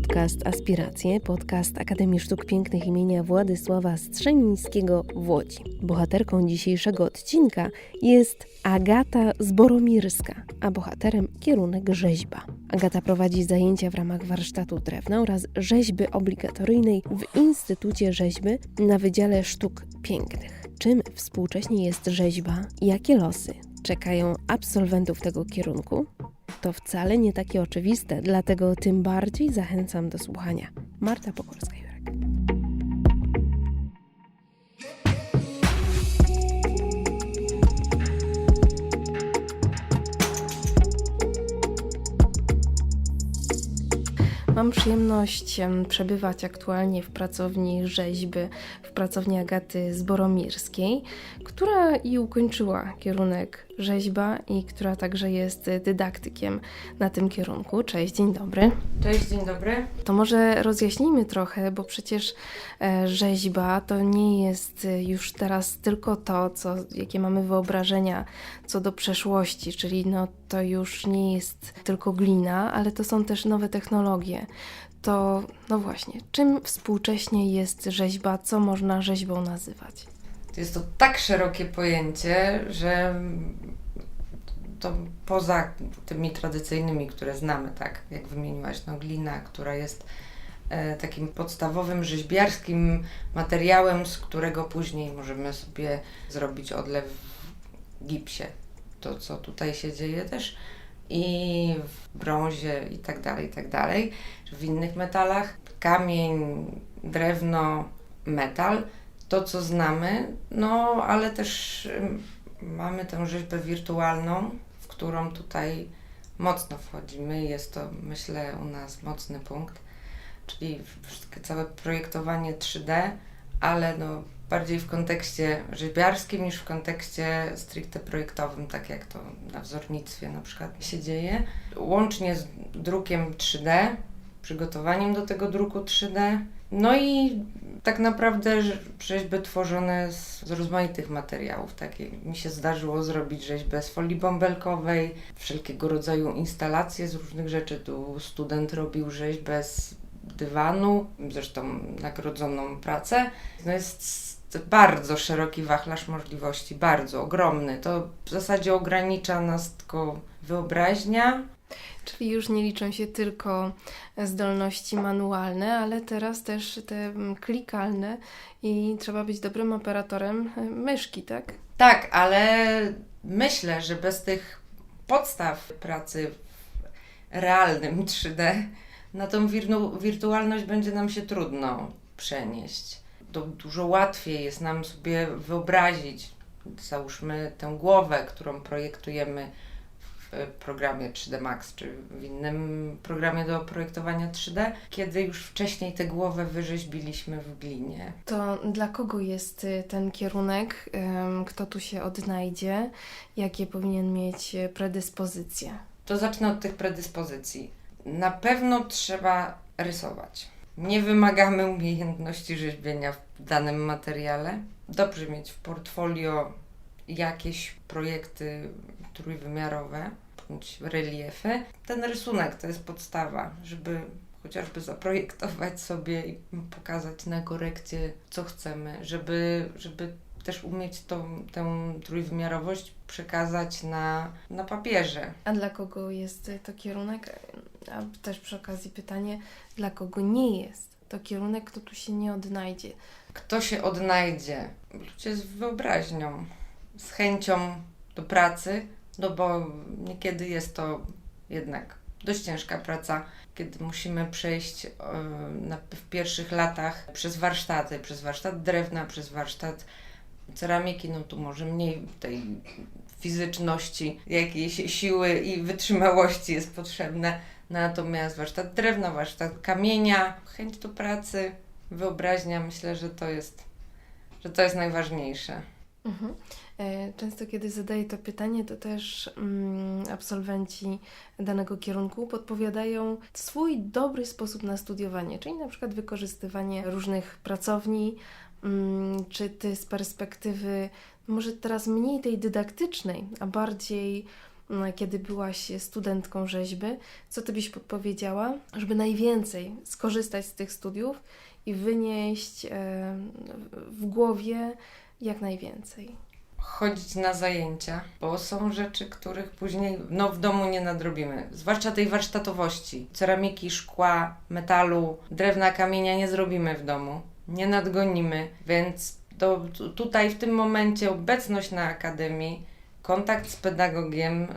podcast Aspiracje, podcast Akademii Sztuk Pięknych imienia Władysława Strzemińskiego w Łodzi. Bohaterką dzisiejszego odcinka jest Agata Zboromirska, a bohaterem kierunek rzeźba. Agata prowadzi zajęcia w ramach warsztatu drewna oraz rzeźby obligatoryjnej w Instytucie Rzeźby na Wydziale Sztuk Pięknych. Czym współcześnie jest rzeźba jakie losy czekają absolwentów tego kierunku? To wcale nie takie oczywiste, dlatego tym bardziej zachęcam do słuchania. Marta Pokorska-Jurek. Mam przyjemność em, przebywać aktualnie w pracowni rzeźby, w pracowni Agaty Zboromirskiej, która i ukończyła kierunek rzeźba i która także jest dydaktykiem na tym kierunku. Cześć, dzień dobry. Cześć, dzień dobry. To może rozjaśnijmy trochę, bo przecież e, rzeźba to nie jest e, już teraz tylko to, co, jakie mamy wyobrażenia co do przeszłości, czyli no, to już nie jest tylko glina, ale to są też nowe technologie. To, no właśnie, czym współcześnie jest rzeźba, co można rzeźbą nazywać? Jest to tak szerokie pojęcie, że to poza tymi tradycyjnymi, które znamy, tak jak wymieniłaś, no glina, która jest e, takim podstawowym rzeźbiarskim materiałem, z którego później możemy sobie zrobić odlew w gipsie. To, co tutaj się dzieje też i w brązie i tak dalej, i tak dalej, w innych metalach, kamień, drewno, metal, to co znamy, no ale też mamy tę rzeźbę wirtualną, w którą tutaj mocno wchodzimy. Jest to, myślę, u nas mocny punkt, czyli całe projektowanie 3D, ale no bardziej w kontekście rzeźbiarskim niż w kontekście stricte projektowym, tak jak to na wzornictwie na przykład się dzieje. Łącznie z drukiem 3D, przygotowaniem do tego druku 3D, no i tak naprawdę rze- rzeźby tworzone z, z rozmaitych materiałów. Takie mi się zdarzyło zrobić rzeźbę z folii bąbelkowej, wszelkiego rodzaju instalacje z różnych rzeczy. Tu student robił rzeźbę z dywanu, zresztą nagrodzoną pracę. No jest bardzo szeroki wachlarz możliwości, bardzo ogromny. To w zasadzie ogranicza nas tylko wyobraźnia, Czyli już nie liczą się tylko zdolności manualne, ale teraz też te mm, klikalne i trzeba być dobrym operatorem e, myszki, tak? Tak, ale myślę, że bez tych podstaw pracy w realnym 3D na tą wirtualność będzie nam się trudno przenieść. To dużo łatwiej jest nam sobie wyobrazić, załóżmy tę głowę, którą projektujemy w programie 3D Max czy w innym programie do projektowania 3D, kiedy już wcześniej tę głowę wyrzeźbiliśmy w glinie. To dla kogo jest y, ten kierunek? Kto tu się odnajdzie? Jakie powinien mieć y, predyspozycje? To zacznę od tych predyspozycji. Na pewno trzeba rysować. Nie wymagamy umiejętności rzeźbienia w danym materiale. Dobrze mieć w portfolio jakieś projekty trójwymiarowe bądź reliefy. Ten rysunek to jest podstawa, żeby chociażby zaprojektować sobie i pokazać na korekcie, co chcemy, żeby, żeby też umieć tą, tę trójwymiarowość przekazać na, na papierze. A dla kogo jest to kierunek? A też przy okazji pytanie, dla kogo nie jest to kierunek, kto tu się nie odnajdzie? Kto się odnajdzie? Ludzie z wyobraźnią, z chęcią do pracy, no bo niekiedy jest to jednak dość ciężka praca, kiedy musimy przejść e, w pierwszych latach przez warsztaty, przez warsztat drewna, przez warsztat ceramiki, no tu może mniej tej fizyczności, jakiejś siły i wytrzymałości jest potrzebne. Natomiast warsztat drewna, warsztat kamienia, chęć do pracy, wyobraźnia, myślę, że to jest, że to jest najważniejsze. Mhm. E, Często, kiedy zadaję to pytanie, to też mm, absolwenci danego kierunku podpowiadają swój dobry sposób na studiowanie, czyli na przykład wykorzystywanie różnych pracowni, mm, czy ty z perspektywy może teraz mniej tej dydaktycznej, a bardziej no, kiedy byłaś studentką rzeźby, co ty byś podpowiedziała, żeby najwięcej skorzystać z tych studiów i wynieść e, w głowie jak najwięcej? Chodzić na zajęcia, bo są rzeczy, których później no, w domu nie nadrobimy. Zwłaszcza tej warsztatowości. Ceramiki, szkła, metalu, drewna, kamienia nie zrobimy w domu. Nie nadgonimy, więc to, tutaj w tym momencie obecność na akademii, kontakt z pedagogiem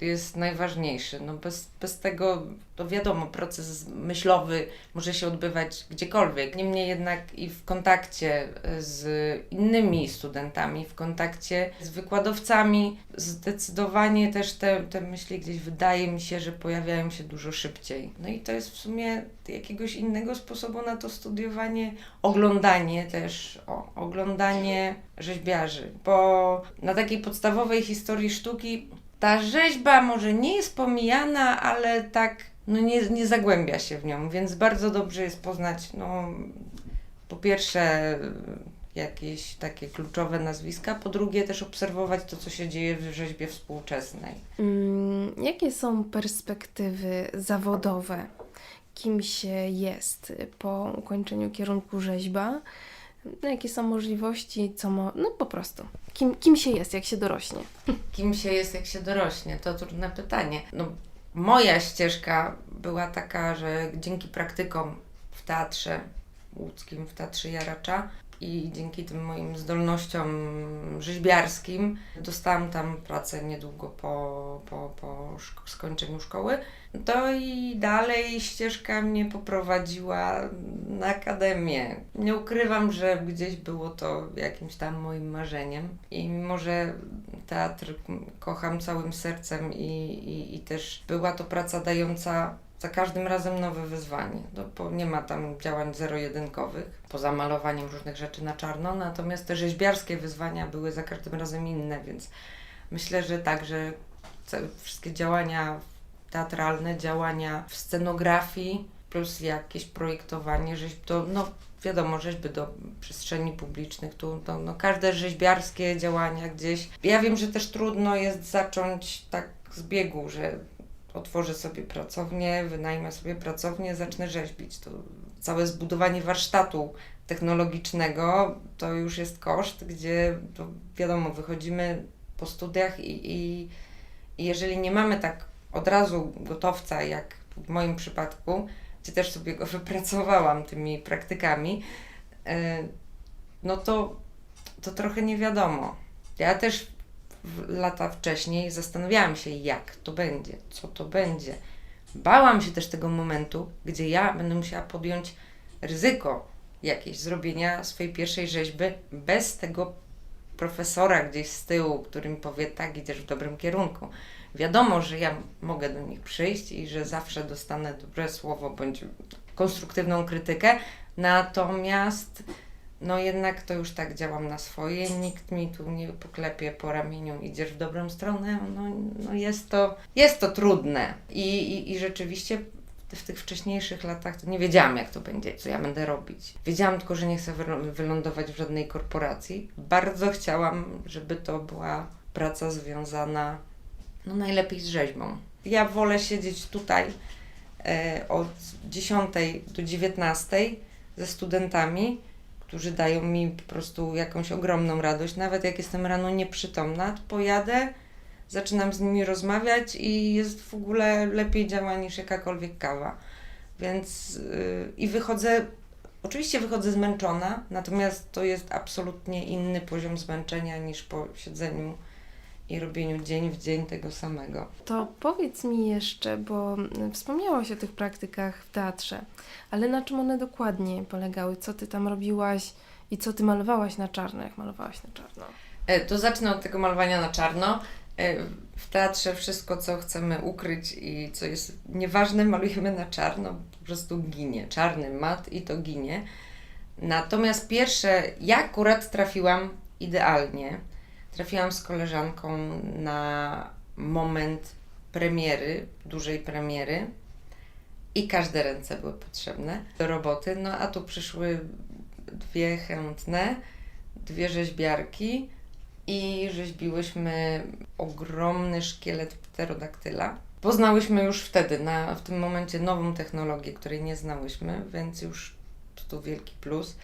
jest najważniejszy. No bez, bez tego, to wiadomo, proces myślowy może się odbywać gdziekolwiek. Niemniej jednak i w kontakcie z innymi studentami, w kontakcie z wykładowcami, zdecydowanie też te, te myśli gdzieś wydaje mi się, że pojawiają się dużo szybciej. No i to jest w sumie jakiegoś innego sposobu na to studiowanie, oglądanie też, o, oglądanie rzeźbiarzy, bo na takiej podstawowej historii sztuki ta rzeźba może nie jest pomijana, ale tak no nie, nie zagłębia się w nią, więc bardzo dobrze jest poznać, no, po pierwsze jakieś takie kluczowe nazwiska, po drugie też obserwować to, co się dzieje w rzeźbie współczesnej. Mm, jakie są perspektywy zawodowe? Kim się jest po ukończeniu kierunku rzeźba? No, jakie są możliwości, co mo- no po prostu. Kim, kim się jest, jak się dorośnie? Kim się jest, jak się dorośnie? To trudne pytanie. No, moja ścieżka była taka, że dzięki praktykom w teatrze łódzkim, w Teatrze Jaracza i dzięki tym moim zdolnościom rzeźbiarskim dostałam tam pracę niedługo po, po, po skończeniu szkoły. To i dalej ścieżka mnie poprowadziła na akademię. Nie ukrywam, że gdzieś było to jakimś tam moim marzeniem i mimo, że teatr kocham całym sercem i, i, i też była to praca dająca za każdym razem nowe wyzwanie. No, nie ma tam działań zero-jedynkowych, poza malowaniem różnych rzeczy na czarno, natomiast te rzeźbiarskie wyzwania były za każdym razem inne, więc myślę, że tak, że te wszystkie działania teatralne, działania w scenografii, plus jakieś projektowanie rzeźb, to no wiadomo, rzeźby do przestrzeni publicznych, tu to, no, każde rzeźbiarskie działania gdzieś. Ja wiem, że też trudno jest zacząć tak z biegu, że otworzę sobie pracownię, wynajmę sobie pracownię, zacznę rzeźbić. To całe zbudowanie warsztatu technologicznego to już jest koszt, gdzie to wiadomo, wychodzimy po studiach i, i, i jeżeli nie mamy tak od razu gotowca, jak w moim przypadku, gdzie też sobie go wypracowałam tymi praktykami, e, no to, to trochę nie wiadomo. Ja też lata wcześniej zastanawiałam się, jak to będzie, co to będzie. Bałam się też tego momentu, gdzie ja będę musiała podjąć ryzyko jakieś zrobienia swojej pierwszej rzeźby bez tego profesora gdzieś z tyłu, który mi powie, tak, idziesz w dobrym kierunku. Wiadomo, że ja mogę do nich przyjść i że zawsze dostanę dobre słowo bądź konstruktywną krytykę, natomiast no jednak to już tak działam na swoje, nikt mi tu nie poklepie po ramieniu, idziesz w dobrą stronę, no, no jest, to, jest to trudne I, i, i rzeczywiście w tych wcześniejszych latach to nie wiedziałam, jak to będzie, co ja będę robić. Wiedziałam tylko, że nie chcę wylądować w żadnej korporacji. Bardzo chciałam, żeby to była praca związana no najlepiej z rzeźbą. Ja wolę siedzieć tutaj e, od 10 do 19 ze studentami, którzy dają mi po prostu jakąś ogromną radość. Nawet jak jestem rano nieprzytomna, to pojadę, zaczynam z nimi rozmawiać i jest w ogóle lepiej działa niż jakakolwiek kawa. Więc yy, i wychodzę, oczywiście wychodzę zmęczona, natomiast to jest absolutnie inny poziom zmęczenia niż po siedzeniu i robieniu dzień w dzień tego samego. To powiedz mi jeszcze, bo wspomniałaś o tych praktykach w teatrze, ale na czym one dokładnie polegały? Co ty tam robiłaś i co ty malowałaś na czarno, jak malowałaś na czarno? E, to zacznę od tego malowania na czarno. E, w teatrze wszystko, co chcemy ukryć i co jest nieważne, malujemy na czarno, po prostu ginie. Czarny mat i to ginie. Natomiast pierwsze, ja akurat trafiłam idealnie trafiłam z koleżanką na moment premiery, dużej premiery i każde ręce były potrzebne do roboty. No a tu przyszły dwie chętne, dwie rzeźbiarki i rzeźbiłyśmy ogromny szkielet pterodaktyla. Poznałyśmy już wtedy, na, w tym momencie, nową technologię, której nie znałyśmy, więc już tu wielki plus.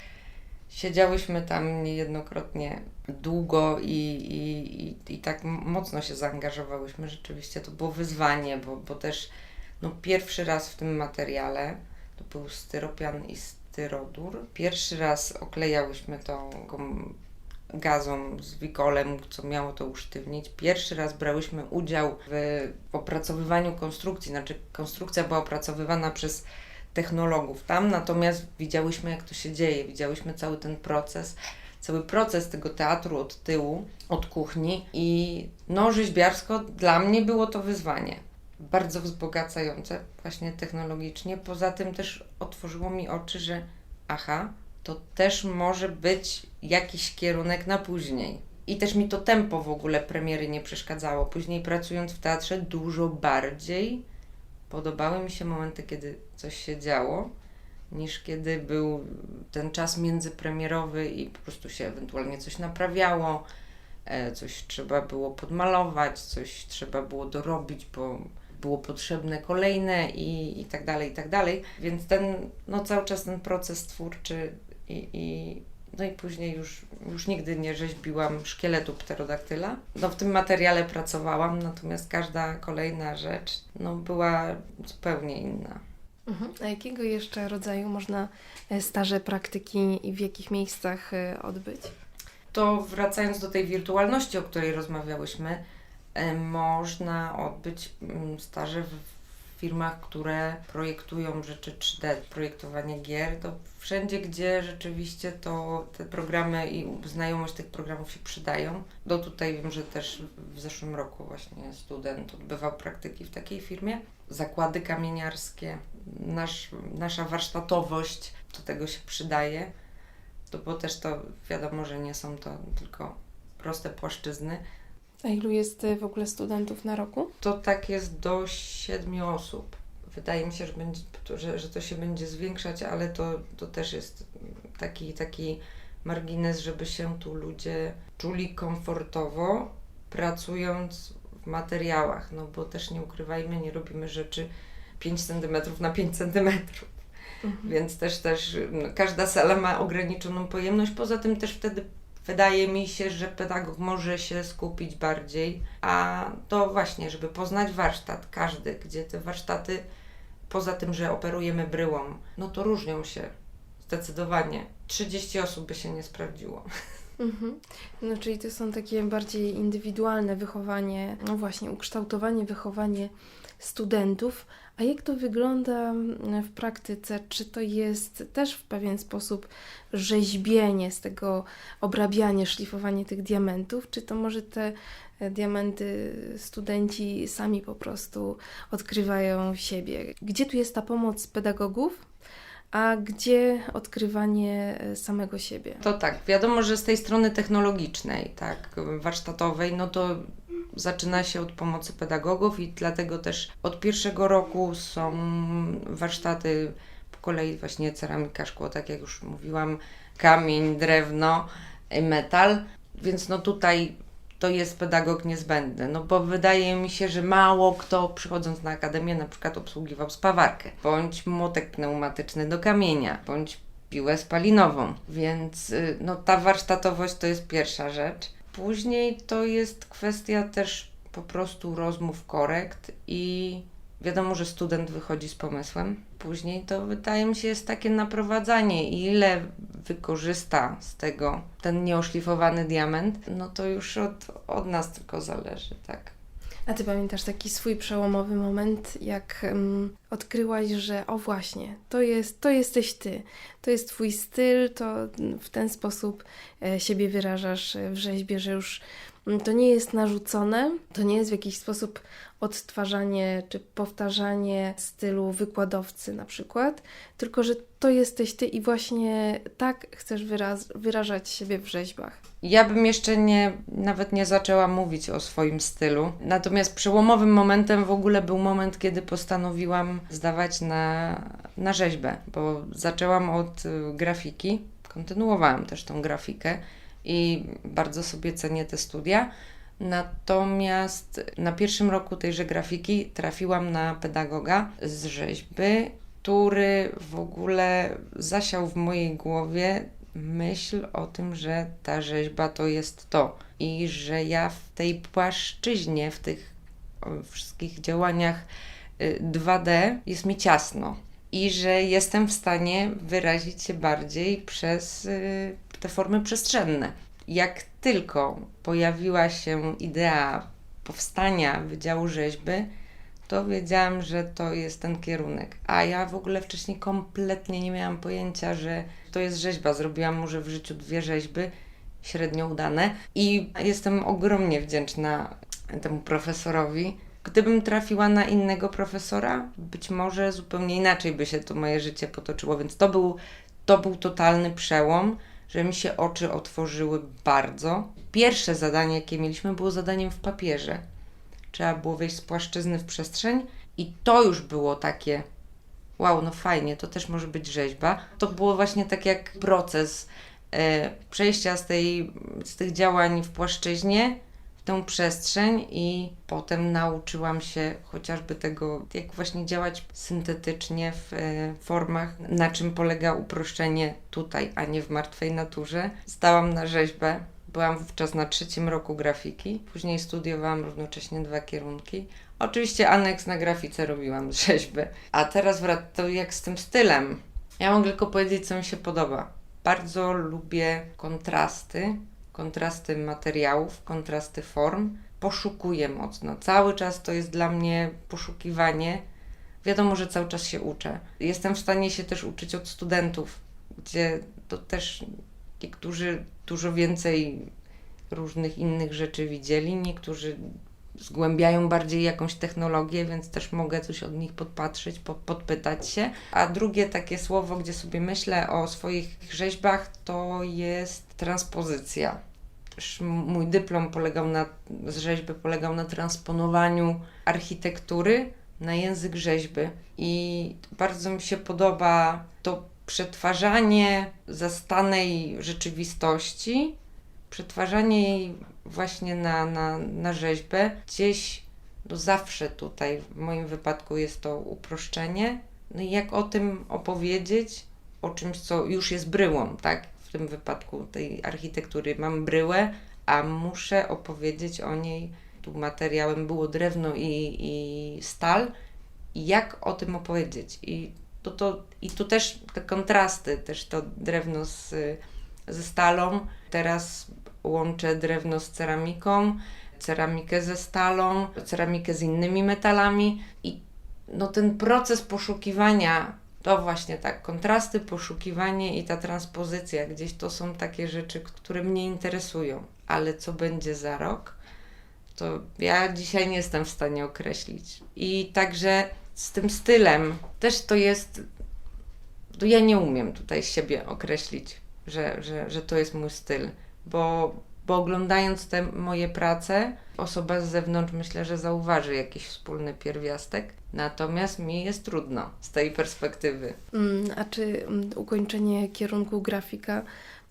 Siedziałyśmy tam niejednokrotnie długo i, i, i, tak mocno się zaangażowałyśmy. Rzeczywiście to było wyzwanie, bo, bo też no, pierwszy raz w tym materiale to był styropian i styrodur. Pierwszy raz oklejałyśmy to gazą z wikolem, co miało to usztywnić. Pierwszy raz brałyśmy udział w opracowywaniu konstrukcji, znaczy konstrukcja była opracowywana przez technologów tam, natomiast widziałyśmy, jak to się dzieje, widziałyśmy cały ten proces, cały proces tego teatru od tyłu, od kuchni i no rzeźbiarsko dla mnie było to wyzwanie. Bardzo wzbogacające właśnie technologicznie. Poza tym też otworzyło mi oczy, że aha, to też może być jakiś kierunek na później. I też mi to tempo w ogóle premiery nie przeszkadzało. Później pracując w teatrze dużo bardziej podobały mi się momenty, kiedy coś się działo, niż kiedy był ten czas międzypremierowy i po prostu się ewentualnie coś naprawiało, e, coś trzeba było podmalować, coś trzeba było dorobić, bo było potrzebne kolejne i, i tak dalej, i tak dalej. Więc ten, no cały czas ten proces twórczy i, i no i później już, już nigdy nie rzeźbiłam szkieletu pterodaktyla. No w tym materiale pracowałam, natomiast każda kolejna rzecz no, była zupełnie inna. Mhm. A jakiego jeszcze rodzaju można e, staże praktyki i w jakich miejscach e, odbyć? To wracając do tej wirtualności, o której rozmawiałyśmy, e, można odbyć mm, staże w firmach, które projektują rzeczy 3D, projektowanie gier, to wszędzie, gdzie rzeczywiście to te programy i znajomość tych programów się przydają. Do tutaj wiem, że też w zeszłym roku właśnie student odbywał praktyki w takiej firmie. Zakłady kamieniarskie, nasz, nasza warsztatowość do tego się przydaje, to bo też to wiadomo, że nie są to tylko proste płaszczyzny, a ilu jest y, w ogóle studentów na roku? To tak jest do siedmiu osób. Wydaje mi się, że, będzie, że, że to się będzie zwiększać, ale to, to też jest taki, taki margines, żeby się tu ludzie czuli komfortowo, pracując w materiałach, no bo też nie ukrywajmy, nie robimy rzeczy 5 cm na 5 cm. Mhm. Więc też, też no, każda sala ma ograniczoną pojemność. Poza tym też wtedy Wydaje mi się, że pedagog może się skupić bardziej, a to właśnie, żeby poznać warsztat, każdy, gdzie te warsztaty, poza tym, że operujemy bryłą, no to różnią się zdecydowanie. 30 osób by się nie sprawdziło. Mhm. No, czyli to są takie bardziej indywidualne wychowanie, no właśnie, ukształtowanie, wychowanie studentów. A jak to wygląda w praktyce? Czy to jest też w pewien sposób rzeźbienie z tego, obrabianie, szlifowanie tych diamentów? Czy to może te e, diamenty studenci sami po prostu odkrywają siebie? Gdzie tu jest ta pomoc pedagogów? a gdzie odkrywanie e, samego siebie? To tak, wiadomo, że z tej strony technologicznej, tak, warsztatowej, no to zaczyna się od pomocy pedagogów i dlatego też od pierwszego roku są warsztaty po kolei właśnie ceramika, szkło, tak jak już mówiłam, kamień, drewno, metal, więc no tutaj to jest pedagog niezbędny, no bo wydaje mi się, że mało kto przychodząc na akademię na przykład obsługiwał spawarkę, bądź młotek pneumatyczny do kamienia, bądź piłę spalinową, więc y, no ta warsztatowość to jest pierwsza rzecz. Później to jest kwestia też po prostu rozmów korekt i wiadomo, że student wychodzi z pomysłem. Później to wydaje mi się jest takie naprowadzanie ile wykorzysta z tego ten nieoszlifowany diament, no to już od, od nas tylko zależy, tak. A ty pamiętasz taki swój przełomowy moment, jak um, odkryłaś, że o właśnie, to, jest, to jesteś ty, to jest twój styl, to w ten sposób e, siebie wyrażasz w rzeźbie, że już mm, to nie jest narzucone, to nie jest w jakiś sposób odtwarzanie czy powtarzanie stylu wykładowcy na przykład, tylko że to jesteś ty i właśnie tak chcesz wyraz wyrażać siebie w rzeźbach. Ja bym jeszcze nie, nawet nie zaczęła mówić o swoim stylu. Natomiast przełomowym momentem w ogóle był moment, kiedy postanowiłam zdawać na, na rzeźbę, bo zaczęłam od y, grafiki, kontynuowałam też tą grafikę i bardzo sobie cenię te studia. Natomiast na pierwszym roku tejże grafiki trafiłam na pedagoga z rzeźby, który w ogóle zasiał w mojej głowie myśl o tym, że ta rzeźba to jest to i że ja w tej płaszczyźnie, w tych wszystkich działaniach y, 2D jest mi ciasno i że jestem w stanie wyrazić się bardziej przez y, te formy przestrzenne. Jak tylko pojawiła się idea powstania Wydziału Rzeźby, to wiedziałam, że to jest ten kierunek. A ja w ogóle wcześniej kompletnie nie miałam pojęcia, że to jest rzeźba. Zrobiłam może w życiu dwie rzeźby, średnio udane, i jestem ogromnie wdzięczna temu profesorowi. Gdybym trafiła na innego profesora, być może zupełnie inaczej by się to moje życie potoczyło, więc to był, to był totalny przełom, że mi się oczy otworzyły bardzo. Pierwsze zadanie, jakie mieliśmy, było zadaniem w papierze. Trzeba było wejść z płaszczyzny w przestrzeń i to już było takie wow, no fajnie, to też może być rzeźba. To było właśnie tak jak proces e, przejścia z, tej, z tych działań w płaszczyźnie tę przestrzeń i potem nauczyłam się chociażby tego, jak właśnie działać syntetycznie w e, formach, na czym polega uproszczenie tutaj, a nie w martwej naturze. Stałam na rzeźbę. Byłam wówczas na trzecim roku grafiki, później studiowałam równocześnie dwa kierunki. Oczywiście aneks na grafice robiłam z rzeźby. A teraz wrac- to jak z tym stylem. Ja mogę tylko powiedzieć, co mi się podoba. Bardzo lubię kontrasty, kontrasty materiałów, kontrasty form. Poszukuję mocno. Cały czas to jest dla mnie poszukiwanie. Wiadomo, że cały czas się uczę. Jestem w stanie się też uczyć od studentów, gdzie to też niektórzy dużo więcej różnych innych rzeczy widzieli, niektórzy zgłębiają bardziej jakąś technologię, więc też mogę coś od nich podpatrzeć, po, podpytać się. A drugie takie słowo, gdzie sobie myślę o swoich rzeźbach, to jest transpozycja. Mój dyplom polegał na, z rzeźby polegał na transponowaniu architektury na język rzeźby. I bardzo mi się podoba to przetwarzanie zastanej rzeczywistości, przetwarzanie jej właśnie na, na, na rzeźbę. Gdzieś no zawsze tutaj w moim wypadku jest to uproszczenie. No i jak o tym opowiedzieć, o czymś, co już jest bryłą, tak? W tym wypadku tej architektury mam bryłę, a muszę opowiedzieć o niej. Tu materiałem było drewno i, i stal. Jak o tym opowiedzieć? I to, to, I tu też te kontrasty, też to drewno z, ze stalą. Teraz łączę drewno z ceramiką, ceramikę ze stalą, ceramikę z innymi metalami i no ten proces poszukiwania, to właśnie tak, kontrasty, poszukiwanie i ta transpozycja, gdzieś to są takie rzeczy, które mnie interesują, ale co będzie za rok, to ja dzisiaj nie jestem w stanie określić. I także z tym stylem też to jest, to ja nie umiem tutaj siebie określić, że, że, że to jest mój styl, bo, bo oglądając te moje prace, osoba z zewnątrz myślę, że zauważy jakiś wspólny pierwiastek, natomiast mi jest trudno z tej perspektywy. Mm, A czy mm, ukończenie kierunku grafika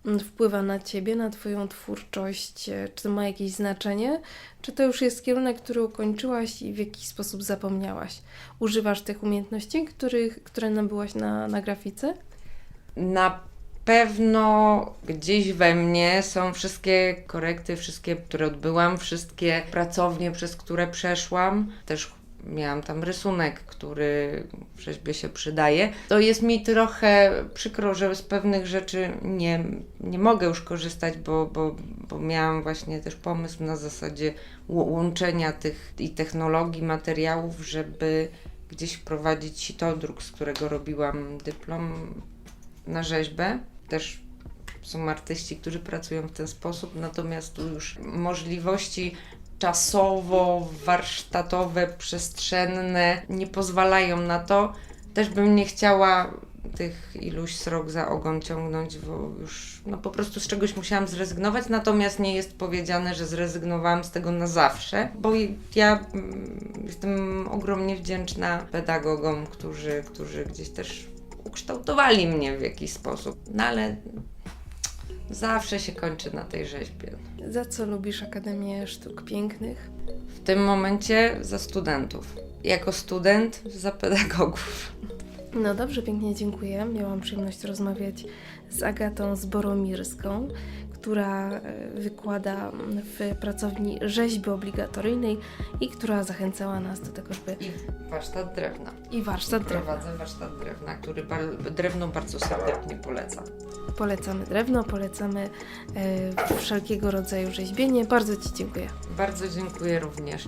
mm, wpływa na Ciebie, na Twoją twórczość? Czy to ma jakieś znaczenie? Czy to już jest kierunek, który ukończyłaś i w jakiś sposób zapomniałaś? Używasz tych umiejętności, których, które nabyłaś na, na grafice? Na pewno gdzieś we mnie są wszystkie korekty, wszystkie, które odbyłam, wszystkie pracownie, przez które przeszłam. Też miałam tam rysunek, który w rzeźbie się przydaje. To jest mi trochę przykro, że z pewnych rzeczy nie, nie mogę już korzystać, bo, bo, bo miałam właśnie też pomysł na zasadzie łączenia tych i technologii, materiałów, żeby gdzieś wprowadzić sitodruk, z którego robiłam dyplom na rzeźbę. Też są artyści, którzy pracują w ten sposób, natomiast tu już możliwości czasowo-warsztatowe, przestrzenne nie pozwalają na to. Też bym nie chciała tych iluś srok za ogon ciągnąć, bo już no po prostu z czegoś musiałam zrezygnować, natomiast nie jest powiedziane, że zrezygnowałam z tego na zawsze, bo ja mm, jestem ogromnie wdzięczna pedagogom, którzy, którzy gdzieś też ukształtowali mnie w jakiś sposób. No ale zawsze się kończy na tej rzeźbie. Za co lubisz Akademię Sztuk Pięknych? W tym momencie za studentów. Jako student za pedagogów. No dobrze, pięknie dziękuję. Miałam przyjemność rozmawiać z Agatą Zboromirską, która e, wykłada w pracowni rzeźby obligatoryjnej i która zachęcała nas do tego, żeby I warsztat drewna. i warsztat drewna. Prowadzę warsztat drewna, który bar- drewno bardzo serdecznie polecam. Polecamy drewno, polecamy e, wszelkiego rodzaju rzeźbienie. Bardzo Ci dziękuję. Bardzo dziękuję również.